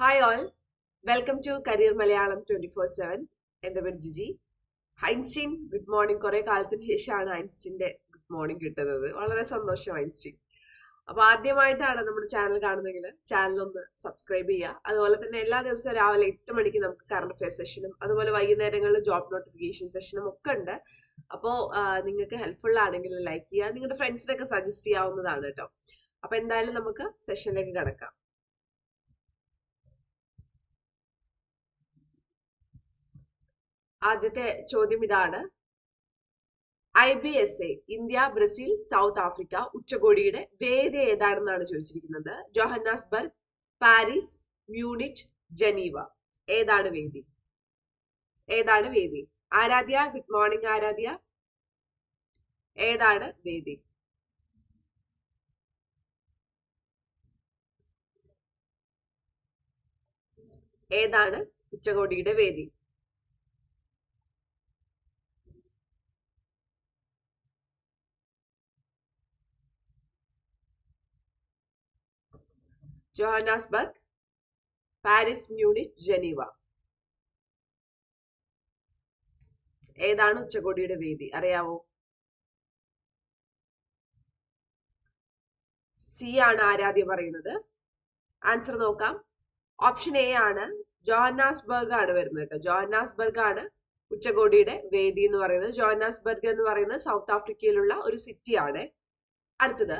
Hi all welcome to career Malayalam twenty four seven എന്റെ പേര് Jiji. Einstein good morning കുറെ കാലത്തിന് ശേഷമാണ് ഐൻസ്റ്റീന്റെ ഗുഡ് മോർണിംഗ് കിട്ടുന്നത്. വളരെ സന്തോഷം ഐൻസ്റ്റീൻ അപ്പോൾ ആദ്യമായിട്ടാണ് നമ്മുടെ ചാനൽ കാണുന്നെങ്കിൽ ചാനൽ ഒന്ന് സബ്സ്ക്രൈബ് ചെയ്യുക. അതുപോലെ തന്നെ എല്ലാ ദിവസവും രാവിലെ എട്ട് മണിക്ക് നമുക്ക് കറണ്ട് അഫയർ സെഷനും അതുപോലെ വൈകുന്നേരങ്ങളിൽ ജോബ് നോട്ടിഫിക്കേഷൻ സെഷനും ഒക്കെ ഉണ്ട്. അപ്പോൾ നിങ്ങൾക്ക് ഹെൽപ്ഫുൾ ആണെങ്കിൽ ലൈക്ക് ചെയ്യുക. നിങ്ങളുടെ ഫ്രണ്ട്സിനൊക്കെ സജസ്റ്റ് ചെയ്യാവുന്നതാണ് കേട്ടോ. അപ്പോൾ എന്തായാലും നമുക്ക് സെഷനിലേക്ക് കിടക്കാം. ആദ്യത്തെ ചോദ്യം ഇതാണ്. I B S A India Brazil South Africa ഉച്ചകോടിയുടെ വേദി ഏതാണെന്നാണ് ചോദിച്ചിരിക്കുന്നത്? Johannesburg Paris Munich Geneva. ഏതാണ് വേദി? ഏതാണ് വേദി? Aaradhya good morning Aaradhya? ഏതാണ് വേദി? ഏതാണ് ഉച്ചകോടിയുടെ വേദി? Johannesburg Paris Munich Geneva. ഏതാണ് ഉച്ചകോടിയുടെ വേദി? അറിയാവോ? സി ആണ് ആരാധ്യ പറയുന്നത്. ആൻസർ നോക്കാം. ഓപ്ഷൻ എ ആണ് ജോഹന്നാസ്ബർഗ് ആണ് വരുന്നത് കേട്ടോ. ജോഹന്നാസ്ബർഗ് ആണ് ഉച്ചകോടിയുടെ വേദി എന്ന് പറയുന്നത്. ജോഹന്നാസ്ബർഗ് എന്ന് പറയുന്നത് സൗത്ത് ആഫ്രിക്കയിലുള്ള ഒരു സിറ്റി ആണ്. അടുത്തത്.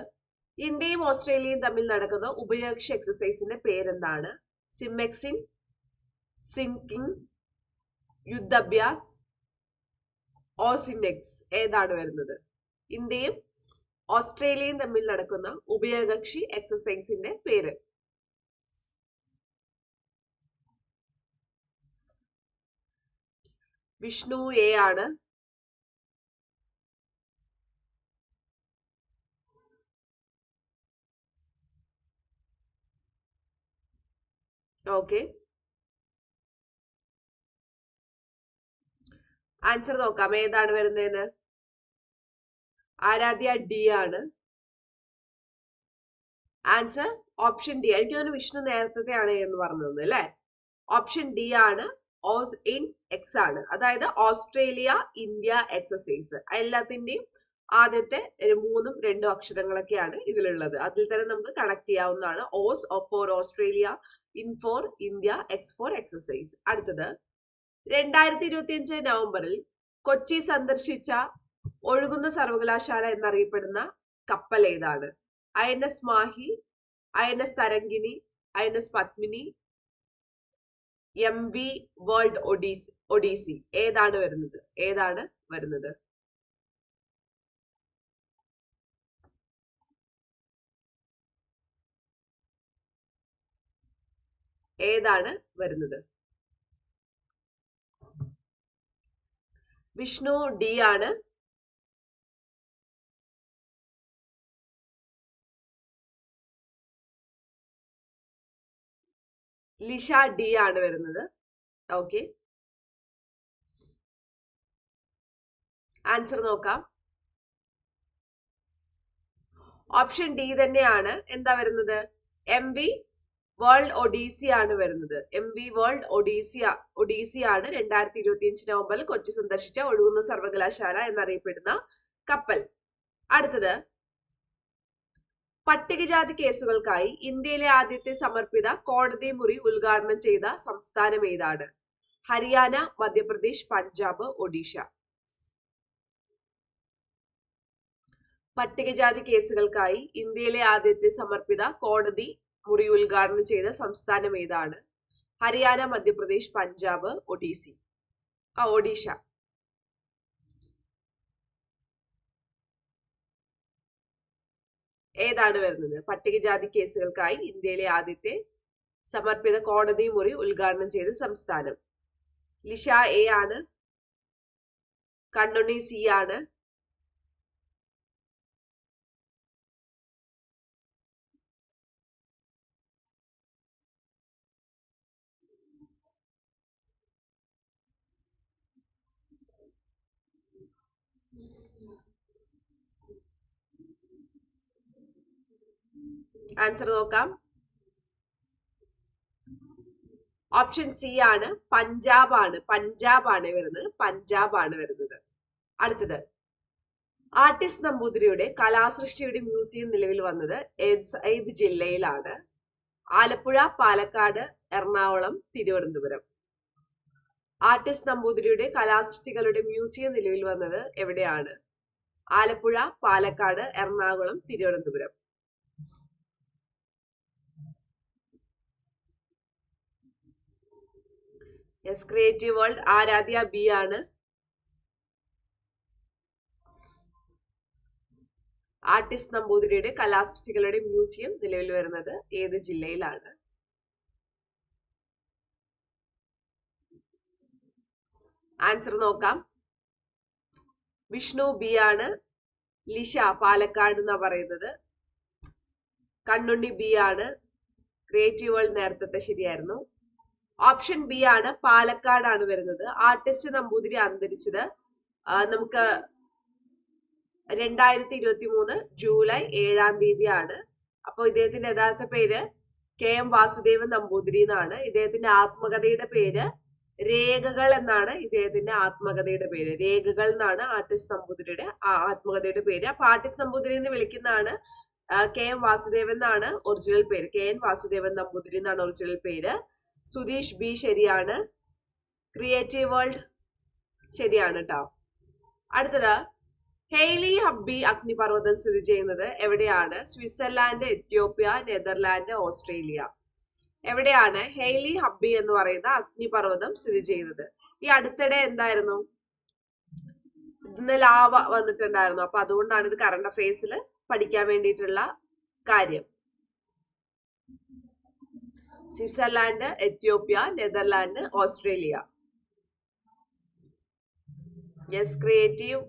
ഇന്ത്യയും ഓസ്ട്രേലിയയും തമ്മിൽ നടക്കുന്ന ഉഭയകക്ഷി എക്സസൈസിന്റെ പേരെന്താണ്? സിമെക്സിൻ സിങ്കിങ് യുദ്ധഭ്യാസ് ഓസിനെക്സ് ഏതാണ് വരുന്നത്? ഇന്ത്യയും ഓസ്ട്രേലിയയും തമ്മിൽ നടക്കുന്ന ഉഭയകക്ഷി എക്സസൈസിന്റെ പേര്. വിഷ്ണു എ ആണ്. ഓക്കെ ആൻസർ നോക്കാം. ഏതാണ് വരുന്നതെന്ന് ആരാധ്യ ഡി ആണ്. ആൻസർ ഓപ്ഷൻ ഡി എനിക്ക് തോന്നുന്നു വിഷ്ണു നേരത്തെ ആണ് എന്ന് പറഞ്ഞത് അല്ലെ? ഓപ്ഷൻ ഡി ആണ്. ഓസ് ഇൻ എക്സ് ആണ്. അതായത് ഓസ്ട്രേലിയ ഇന്ത്യ എക്സസൈസ് എല്ലാത്തിന്റെയും ആദ്യത്തെ മൂന്നും രണ്ടും അക്ഷരങ്ങളൊക്കെയാണ് ഇതിലുള്ളത്. അതിൽ തന്നെ നമുക്ക് കണക്ട് ചെയ്യാവുന്നതാണ്. Aus for Australia in for India എക്സ്പോർ exercise. അടുത്തത് രണ്ടായിരത്തി ഇരുപത്തി അഞ്ച് നവംബറിൽ കൊച്ചി സന്ദർശിച്ച ഒഴുകുന്ന സർവകലാശാല എന്നറിയപ്പെടുന്ന കപ്പൽ ഏതാണ്? I N S Mahi I N S Tarangini I N S Padmini M V World Odyssey Odyssey. ഏതാണ് വരുന്നത്? ഏതാണ് വരുന്നത്? ഏതാണ് വരുന്നത്? വിഷ്ണു ഡി ആണ്. ലിഷ ഡി ആണ് വരുന്നത്. ഓക്കെ. ആൻസർ നോക്കാം. ഓപ്ഷൻ ഡി തന്നെയാണ്. എന്താ വരുന്നത്? എം വി വേൾഡ് ഒഡീസി ആണ് വരുന്നത്. M V World Odyssey Odyssey ആണ് രണ്ടായിരത്തി ഇരുപത്തി അഞ്ച് നവംബറിൽ കൊച്ചി സന്ദർശിച്ച ഒഴുകുന്ന സർവകലാശാല എന്നറിയപ്പെടുന്ന കപ്പൽ. അടുത്തത് പട്ടികജാതി കേസുകൾക്കായി ഇന്ത്യയിലെ ആദ്യത്തെ സമർപ്പിത കോടതി മുറി ഉദ്ഘാടനം ചെയ്ത സംസ്ഥാനം ഏതാണ്? ഹരിയാന മധ്യപ്രദേശ് പഞ്ചാബ് ഒഡീഷ. പട്ടികജാതി കേസുകൾക്കായി ഇന്ത്യയിലെ ആദ്യത്തെ സമർപ്പിത കോടതി മുറി ഉദ്ഘാടനം ചെയ്ത സംസ്ഥാനം ഏതാണ്? ഹരിയാന മധ്യപ്രദേശ് പഞ്ചാബ് ഒഡീസി. ആ ഒഡീഷ. ഏതാണ് വരുന്നത്? പട്ടികജാതി കേസുകൾക്കായി ഇന്ത്യയിലെ ആദ്യത്തെ സമർപ്പിത കോടതി മുറി ഉദ്ഘാടനം ചെയ്ത സംസ്ഥാനം. ലിഷ എ ആണ്? കണ്ണുണ്ണി സി ആണ്? ആൻസർ നോക്കാം. ഓപ്ഷൻ സി ആണ് പഞ്ചാബ് ആണ്. പഞ്ചാബ് ആണ് വരുന്നത്. പഞ്ചാബ് ആണ് വരുന്നത്. അടുത്തത്. ആർട്ടിസ്റ്റ് നമ്പൂതിരിയുടെ കലാസൃഷ്ടിയുടെ മ്യൂസിയം നിലവിൽ വന്നത് ഏത് ഏത് ജില്ലയിലാണ്? ആലപ്പുഴ പാലക്കാട് എറണാകുളം തിരുവനന്തപുരം. ആർട്ടിസ്റ്റ് നമ്പൂതിരിയുടെ കലാസൃഷ്ടികളുടെ മ്യൂസിയം നിലവിൽ വന്നത് എവിടെയാണ്? Alappuzha Palakkad Ernakulam Thiruvananthapuram. Yes creative world Aaradhya B ആണ്. ആർട്ടിസ്റ്റ് നമ്പൂതിരിയുടെ കലാസൃഷ്ടികളുടെ മ്യൂസിയം നിലവിൽ വരുന്നത് ഏത് ജില്ലയിലാണ്? ആൻസർ നോക്കാം. വിഷ്ണു ബി ആണ് ലിഷ പാലക്കാട് എന്നാ പറയുന്നത്. കണ്ണുണ്ണി ബി ആണ്. ക്രിയേറ്റീവ് വേൾഡ് നേരത്തെ ശരിയായിരുന്നു. ഓപ്ഷൻ ബി ആണ് പാലക്കാടാണ് വരുന്നത്. ആർട്ടിസ്റ്റ് നമ്പൂതിരി അന്തരിച്ചത് നമുക്ക് രണ്ടായിരത്തി ഇരുപത്തി മൂന്ന് ജൂലൈ ഏഴാം തീയതിയാണ്. അപ്പോൾ ഇദ്ദേഹത്തിന്റെ യഥാർത്ഥ പേര് കെ എം വാസുദേവൻ നമ്പൂതിരി എന്നാണ്. ഇദ്ദേഹത്തിന്റെ ആത്മകഥയുടെ പേര് രേഖകൾ എന്നാണ് ഇദ്ദേഹത്തിന്റെ ആത്മകഥയുടെ പേര്. രേഖകൾ എന്നാണ് ആർട്ടിസ്റ്റ് നമ്പൂതിരിയുടെ ആത്മകഥയുടെ പേര്. അപ്പൊ ആർട്ടിസ്റ്റ് നമ്പൂതിരി എന്ന് വിളിക്കുന്നതാണ് കെ എം വാസുദേവൻ എന്നാണ് ഒറിജിനൽ പേര്. കെ എൻ വാസുദേവൻ നമ്പൂതിരി എന്നാണ് ഒറിജിനൽ പേര്. സുധീഷ് ബി ശരിയാണ്. ക്രിയേറ്റീവ് വേൾഡ് ശരിയാണ് കേട്ടോ അടുത്തത് ഹെയ്ലി ഹബ്ബി അഗ്നിപർവതം സ്ഥിതി ചെയ്യുന്നത് എവിടെയാണ്? Switzerland Ethiopia Netherland Australia. എവിടെയാണ്? ഹെയ്ലി ഹബ്ബി എന്ന് പറയുന്ന അഗ്നിപർവതം സ്ഥിതി ചെയ്യുന്നത്. ഈ അടുത്തിടെ എന്തായിരുന്നു? ഇന്ന് ലാവ വന്നിട്ടുണ്ടായിരുന്നു. അപ്പൊ അതുകൊണ്ടാണ് ഇത് കറണ്ട് അഫയേഴ്സിൽ പഠിക്കാൻ വേണ്ടിയിട്ടുള്ള കാര്യം. Switzerland Ethiopia Netherland Australia. Yes creative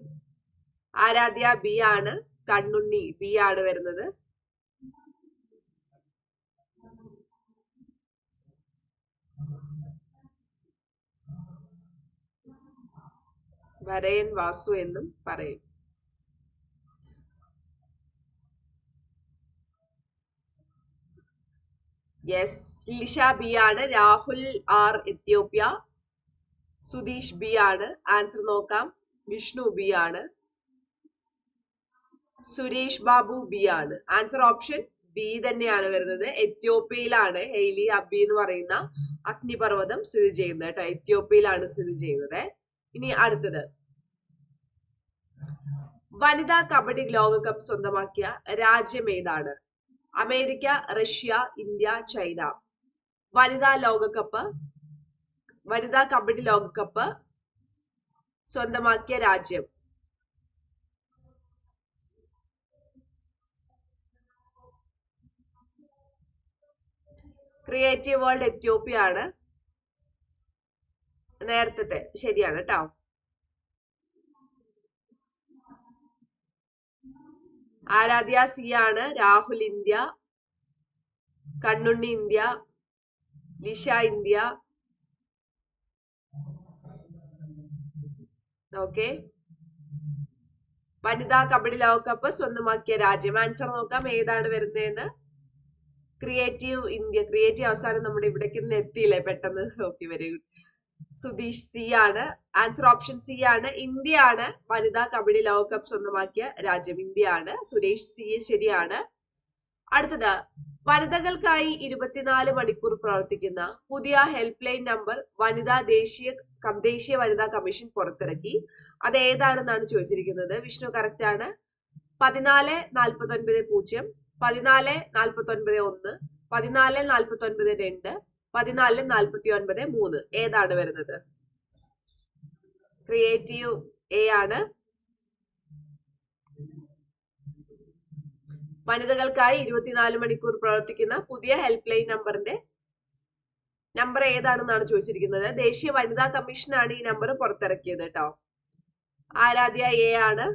Aaradhya B ആണ്. കണ്ണുണ്ണി ബി ആണ് വരുന്നത്. വരയൻ വാസു എന്നും പറയും. യെസ് ലിഷ ബി ആണ്. Rahul R Ethiopia. Sudheesh B ആണ്. ആൻസർ നോക്കാം. വിഷ്ണു ബി ആണ്. സുരേഷ് ബാബു ബി ആണ്. ആൻസർ ഓപ്ഷൻ ബി തന്നെയാണ് വരുന്നത്. എത്യോപ്യയിലാണ് ഹെയ്ലി അബി എന്ന് പറയുന്ന അഗ്നിപർവതം സ്ഥിതി ചെയ്യുന്നത് കേട്ടോ. എത്യോപ്യയിലാണ് സ്ഥിതി ചെയ്യുന്നത്. ഇനി അടുത്തത്. വനിതാ കബഡി ലോകകപ്പ് സ്വന്തമാക്കിയ രാജ്യം ഏതാണ്? America Russia India China. വനിതാ ലോകകപ്പ് വനിതാ കബഡി ലോകകപ്പ് സ്വന്തമാക്കിയ രാജ്യം. ക്രിയേറ്റീവ് വേൾഡ് എത്യോപ്യ ആണ്. നേരത്തെ ശരിയാണ് കേട്ടോ ആരാധ്യ സി ആണ്. Rahul India Kannunni India Lisha India. Okay. വനിതാ കബഡി ലോകകപ്പ് സ്വന്തമാക്കിയ രാജ്യം. ആൻസർ നോക്കാം. ഏതാണ് വരുന്നതെന്ന് ക്രിയേറ്റീവ് ഇന്ത്യ. ക്രിയേറ്റീവ് അവസാനം നമ്മുടെ ഇവിടേക്ക് എത്തിയില്ലേ? പെട്ടെന്ന്. Okay very good. Sudheesh C ആണ് ആൻസർ ഓപ്ഷൻ സി ആണ്. ഇന്ത്യ ആണ് വനിതാ കബഡി ലോകകപ്പ് സ്വന്തമാക്കിയ രാജ്യം. ഇന്ത്യ ആണ്. സുരേഷ് സി ശരിയാണ്. അടുത്തത് വനിതകൾക്കായി ഇരുപത്തിനാല് മണിക്കൂർ പ്രവർത്തിക്കുന്ന പുതിയ ഹെൽപ്പ് ലൈൻ നമ്പർ വനിതാ ദേശീയ ദേശീയ വനിതാ കമ്മീഷൻ പുറത്തിറക്കി. അത് ഏതാണെന്നാണ് ചോദിച്ചിരിക്കുന്നത്? വിഷ്ണു കറക്റ്റ് ആണ്. പതിനാല് നാൽപ്പത്തി ഒൻപത് പൂജ്യം പതിനാല് നാൽപ്പത്തി ഒൻപത് ഒന്ന് പതിനാല് നാൽപ്പത്തി ഒൻപത് രണ്ട് പതിനാല് നാൽപ്പത്തി ഒൻപത് മൂന്ന്. ഏതാണ് വരുന്നത്? ക്രിയേറ്റീവ് എ ആണ്. വനിതകൾക്കായി ഇരുപത്തിനാല് മണിക്കൂർ പ്രവർത്തിക്കുന്ന പുതിയ ഹെൽപ്പ് ലൈൻ നമ്പറിന്റെ നമ്പർ ഏതാണെന്നാണ് ചോദിച്ചിരിക്കുന്നത്. ദേശീയ വനിതാ കമ്മീഷനാണ് ഈ നമ്പർ പുറത്തിറക്കിയത് കേട്ടോ ആരാധ്യ എ ആണ്.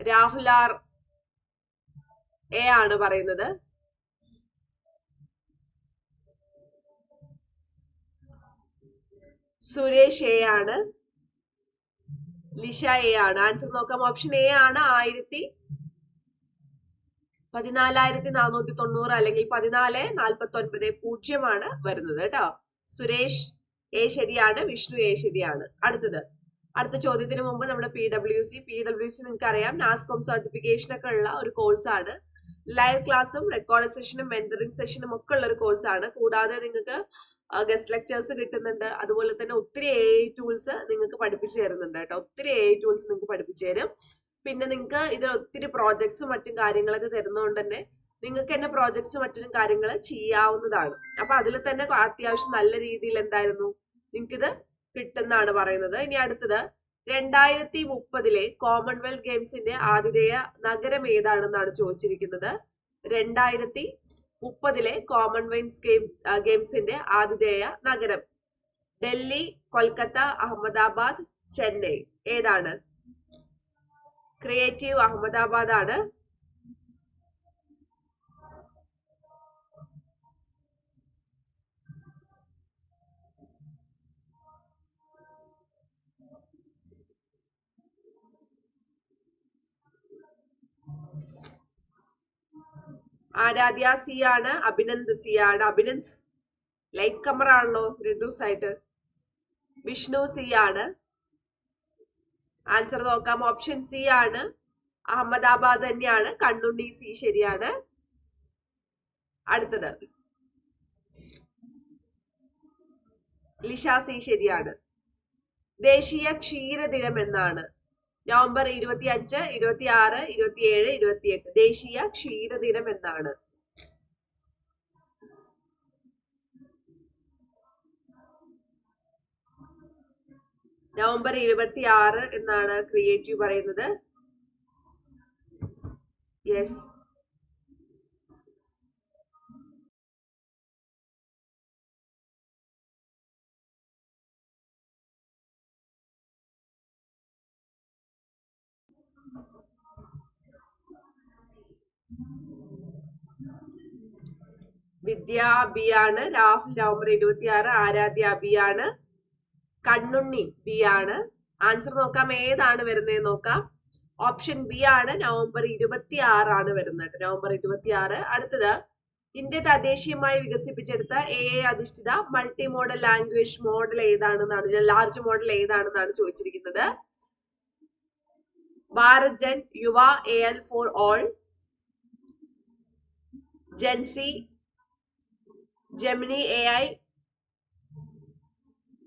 രാഹുൽ ആർ എ ആണ് പറയുന്നത്. സുരേഷ് എ ആണ്. ലിഷ എ ആണ്. ആൻസർ നോക്കാം. ഓപ്ഷൻ എ ആണ് ആയിരത്തി പതിനാലായിരത്തി നാനൂറ്റി തൊണ്ണൂറ് അല്ലെങ്കിൽ പതിനാല് നാൽപ്പത്തി ഒൻപത് പൂജ്യമാണ് വരുന്നത് കേട്ടോ. സുരേഷ് എ ശരിയാണ് വിഷ്ണു എ ശരിയാണ്. അടുത്തത്. അടുത്ത ചോദ്യത്തിന് മുമ്പ് നമ്മുടെ P W C P W C നിങ്ങൾക്ക് അറിയാം നാസ്കോം സർട്ടിഫിക്കേഷൻ ഒക്കെ ഉള്ള ഒരു കോഴ്സാണ് ലൈവ് ക്ലാസ്സും റെക്കോർഡ് സെഷനും മെന്ററിംഗ് സെഷനും ഒക്കെ ഉള്ള ഒരു കോഴ്സാണ് കൂടാതെ നിങ്ങൾക്ക് ഗസ്റ്റ് ലെക്ചേഴ്സ് കിട്ടുന്നുണ്ട്. അതുപോലെ തന്നെ ഒത്തിരി എ ടൂൾസ് നിങ്ങൾക്ക് പഠിപ്പിച്ചു തരുന്നുണ്ട് കേട്ടോ. ഒത്തിരി എ ടൂൾസ് നിങ്ങൾക്ക് പഠിപ്പിച്ചു തരും. പിന്നെ നിങ്ങൾക്ക് ഇതിൽ ഒത്തിരി പ്രോജക്ട്സും മറ്റും കാര്യങ്ങളൊക്കെ തരുന്നതുകൊണ്ട് തന്നെ നിങ്ങൾക്ക് തന്നെ പ്രോജക്ട്സ് മറ്റും കാര്യങ്ങൾ ചെയ്യാവുന്നതാണ്. അപ്പൊ അതിൽ തന്നെ അത്യാവശ്യം നല്ല രീതിയിൽ എന്തായിരുന്നു? നിങ്ങൾക്കിത് കിട്ടുന്നാണ് പറയുന്നത്. ഇനി അടുത്തത് രണ്ടായിരത്തി മുപ്പതിലെ കോമൺവെൽത്ത് ഗെയിംസിന്റെ ആതിഥേയ നഗരം ഏതാണെന്നാണ് ചോദിച്ചിരിക്കുന്നത്. രണ്ടായിരത്തി മുപ്പതിലെ കോമൺവെൽത്ത് ഗെയിം ഗെയിംസിന്റെ ആതിഥേയ നഗരം ഡൽഹി കൊൽക്കത്ത അഹമ്മദാബാദ് ചെന്നൈ. ഏതാണ്? ക്രിയേറ്റീവ് അഹമ്മദാബാദ് ആണ് ആരാധ്യ സി ആണ് അഭിനന്ദ് സി ആണ് അഭിനന്ദ് ലൈറ്റ് കമർ ആണല്ലോ റിഡ്യൂസ് ആയിട്ട് വിഷ്ണു സി ആണ് ആൻസർ നോക്കാം. ഓപ്ഷൻ സി ആണ്. അഹമ്മദാബാദ് തന്നെയാണ്. കണ്ണുണ്ണി സി ശരിയാണ്. അടുത്തത്. ലിഷ സി ശരിയാണ്. ദേശീയ ക്ഷീരദിനം എന്നാണ്. നവംബർ ഇരുപത്തി അഞ്ച് ഇരുപത്തി ആറ് ഇരുപത്തിയേഴ് ഇരുപത്തിയെട്ട്. ദേശീയ ക്ഷീരദിനം എന്നാണ് നവംബർ ഇരുപത്തി ആറ് എന്നാണ് ക്രിയേറ്റീവ് പറയുന്നത്. യെസ് വിദ്യ അബിയാണ് രാഹുൽ നവംബർ ഇരുപത്തി ആറ് ആരാധ്യ അബിയാണ് കണ്ണുണ്ണി ബി ആണ് ആൻസർ നോക്കാം ഏതാണ് വരുന്നത് നോക്കാം. ഓപ്ഷൻ ബി ആണ് നവംബർ ഇരുപത്തി ആറാണ് വരുന്നത് നവംബർ ഇരുപത്തി ആറ് അടുത്തത് ഇന്ത്യ തദ്ദേശീയമായി വികസിപ്പിച്ചെടുത്ത എ അധിഷ്ഠിത മൾട്ടി മോഡൽ ലാംഗ്വേജ് മോഡൽ ഏതാണെന്നാണ് ലാർജ് മോഡൽ ഏതാണെന്നാണ് ചോദിച്ചിരിക്കുന്നത്. Bharat Jan Yuva A L for all gen z Gemini A I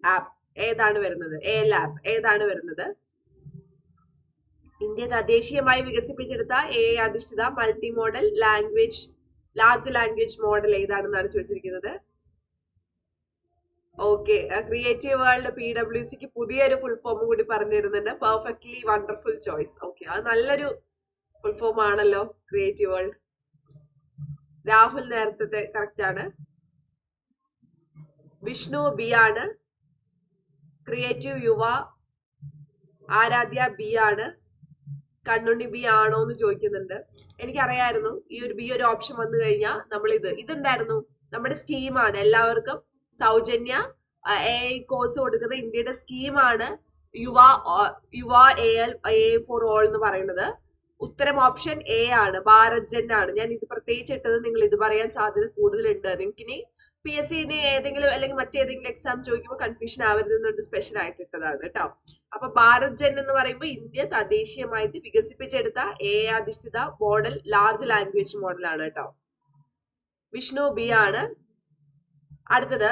app ഏതാണ് വരുന്നത്? എ ആപ്പ് ഏതാണ് വരുന്നത്? ഇന്ത്യ തദ്ദേശീയമായി വികസിപ്പിച്ചെടുത്ത എ ഐ അധിഷ്ഠിത multi modal language large language model ഏതാണെന്നാണ് ചോദിച്ചിരിക്കുന്നത്? Okay creative world P W സിക്ക് പുതിയൊരു ഫുൾ ഫോം കൂടി പറഞ്ഞു തരുന്നുണ്ട്. പെർഫെക്റ്റ്ലി വണ്ടർഫുൾ ചോയ്സ് ഓക്കെ അത് നല്ലൊരു ഫുൾ ഫോം ആണല്ലോ ക്രിയേറ്റീവ് വേൾഡ് രാഹുൽ നേരത്തെ കറക്റ്റ് ആണ്. വിഷ്ണു ബി ആണ്. ക്രിയേറ്റീവ് യുവ. ആരാധ്യ ബി ആണ്. കണ്ണുണ്ണി ബി ആണോ എന്ന് ചോദിക്കുന്നുണ്ട്. എനിക്കറിയായിരുന്നു ഈ ഒരു ബി ഒരു ഓപ്ഷൻ വന്നു കഴിഞ്ഞാൽ നമ്മൾ ഇത് ഇതെന്തായിരുന്നു? നമ്മുടെ സ്കീമാണ് എല്ലാവർക്കും സൗജന്യ എ കോഴ്സ് കൊടുക്കുന്ന ഇന്ത്യയുടെ സ്കീമാണ് Yuva Yuva A L A for all എന്ന് പറയുന്നത്. ഉത്തരം ഓപ്ഷൻ എ ആണ്. ഭാരത് ജൻ ആണ്. ഞാൻ ഇത് പ്രത്യേകിച്ച് ഇട്ടത് നിങ്ങൾ ഇത് പറയാൻ സാധ്യത കൂടുതലുണ്ട്. നിങ്ങൾക്ക് ഇനി പി എസ് സിന് ഏതെങ്കിലും അല്ലെങ്കിൽ മറ്റേതെങ്കിലും എക്സാം ചോദിക്കുമ്പോൾ കൺഫ്യൂഷൻ ആവരുതെന്നുണ്ട് സ്പെഷ്യൽ ആയിട്ട് ഇട്ടതാണ് കേട്ടോ. അപ്പൊ ഭാരത് ജൻ എന്ന് പറയുമ്പോൾ ഇന്ത്യ തദ്ദേശീയമായിട്ട് വികസിപ്പിച്ചെടുത്ത എ അധിഷ്ഠിത മോഡൽ ലാർജ് ലാംഗ്വേജ് മോഡലാണ് കേട്ടോ. വിഷ്ണു ബി ആണ്. അടുത്തത്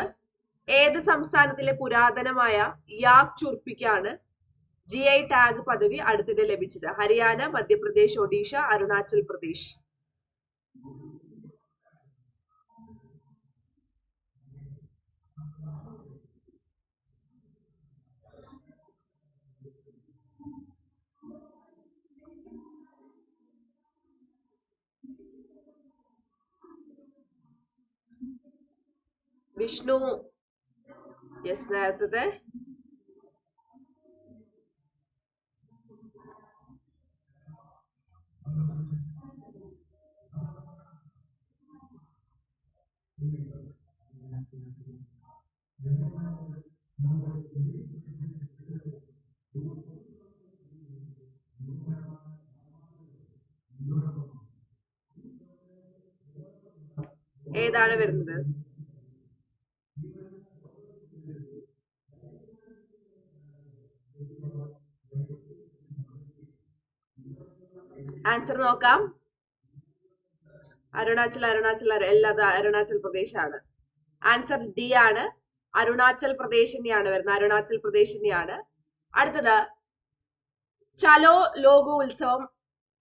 ഏത് സംസ്ഥാനത്തിലെ പുരാതനമായ യാക് ചുർപ്പിക്കാണ് ജി ഐ ടാഗ് പദവി അടുത്തിടെ ലഭിച്ചത്? ഹരിയാന മധ്യപ്രദേശ് ഒഡീഷ അരുണാചൽ പ്രദേശ്. విష్ణువు ಯಸ್ನಾರ್ತದೆ ഏതാണ് വരുന്നത് ആൻസർ നോക്കാം. അരുണാചൽ അരുണാചൽ എല്ലാ അരുണാചൽ പ്രദേശാണ്. ആൻസർ ഡി ആണ്. അരുണാചൽ പ്രദേശ് തന്നെയാണ് വരുന്നത്. അരുണാചൽ പ്രദേശ് തന്നെയാണ് അടുത്തത് ചലോ ലോകോ ഉത്സവം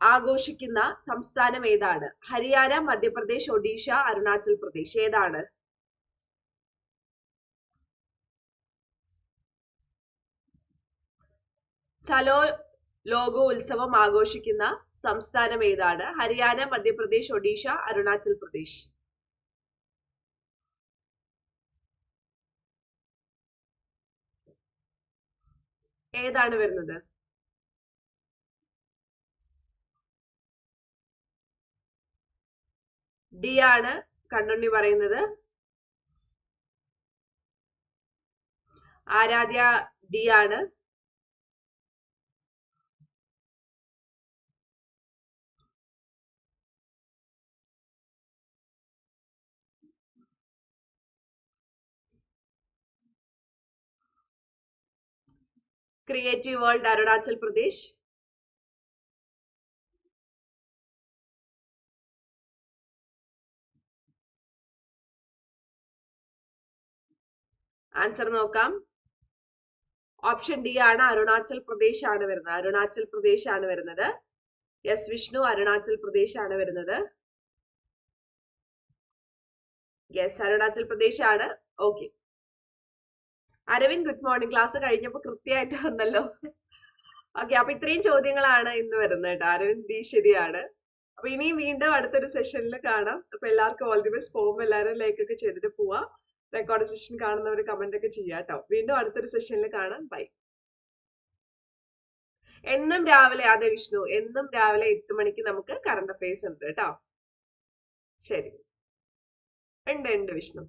ആഘോഷിക്കുന്ന സംസ്ഥാനം ഏതാണ്? ഹരിയാന മധ്യപ്രദേശ് ഒഡീഷ അരുണാചൽ പ്രദേശ് ഏതാണ്? ചലോ ലോകോ ഉത്സവം ആഘോഷിക്കുന്ന സംസ്ഥാനം ഏതാണ്? ഹരിയാന മധ്യപ്രദേശ് ഒഡീഷ അരുണാചൽ പ്രദേശ്. ഏതാണ് വരുന്നത്? ഡി ആണ് കണ്ണുണ്ണി പറയുന്നത്. ആരാധ്യ ഡി ആണ്. Creative world Arunachal Pradesh answer നോക്കാം. ഓപ്ഷൻ ഡി ആണ് അരുണാചൽ പ്രദേശ് ആണ് വരുന്നത്. അരുണാചൽ പ്രദേശ് ആണ് വരുന്നത്. യെസ് വിഷ്ണു അരുണാചൽ പ്രദേശ് ആണ് വരുന്നത്. യെസ് അരുണാചൽ പ്രദേശ് ആണ്. Okay Arvind good morning. Class കഴിഞ്ഞപ്പോ കൃത്യമായിട്ട് വന്നല്ലോ. ഓക്കെ അപ്പൊ ഇത്രയും ചോദ്യങ്ങളാണ് ഇന്ന് വരുന്നത് കേട്ടോ. അരവിന്ദ് ഡി ശരിയാണ്. അപ്പൊ ഇനിയും വീണ്ടും അടുത്തൊരു സെഷനിൽ കാണാം. അപ്പൊ എല്ലാവർക്കും ഓൾ ദി ബെസ്റ്റ് പോകുമ്പോൾ എല്ലാവരും ലൈക്ക് ഒക്കെ ചെയ്തിട്ട് പോവാ. റെക്കോർഡ് സെഷൻ കാണുന്നവർ കമന്റ് ഒക്കെ ചെയ്യാം കേട്ടോ. വീണ്ടും അടുത്തൊരു സെഷനിൽ കാണാം. ബൈ എന്നും രാവിലെ അതെ വിഷ്ണു എന്നും രാവിലെ എട്ട് മണിക്ക് നമുക്ക് കറണ്ട് അഫയേഴ്സ് ഉണ്ട് കേട്ടോ. ശരി. ഉണ്ട് ഉണ്ട് വിഷ്ണു.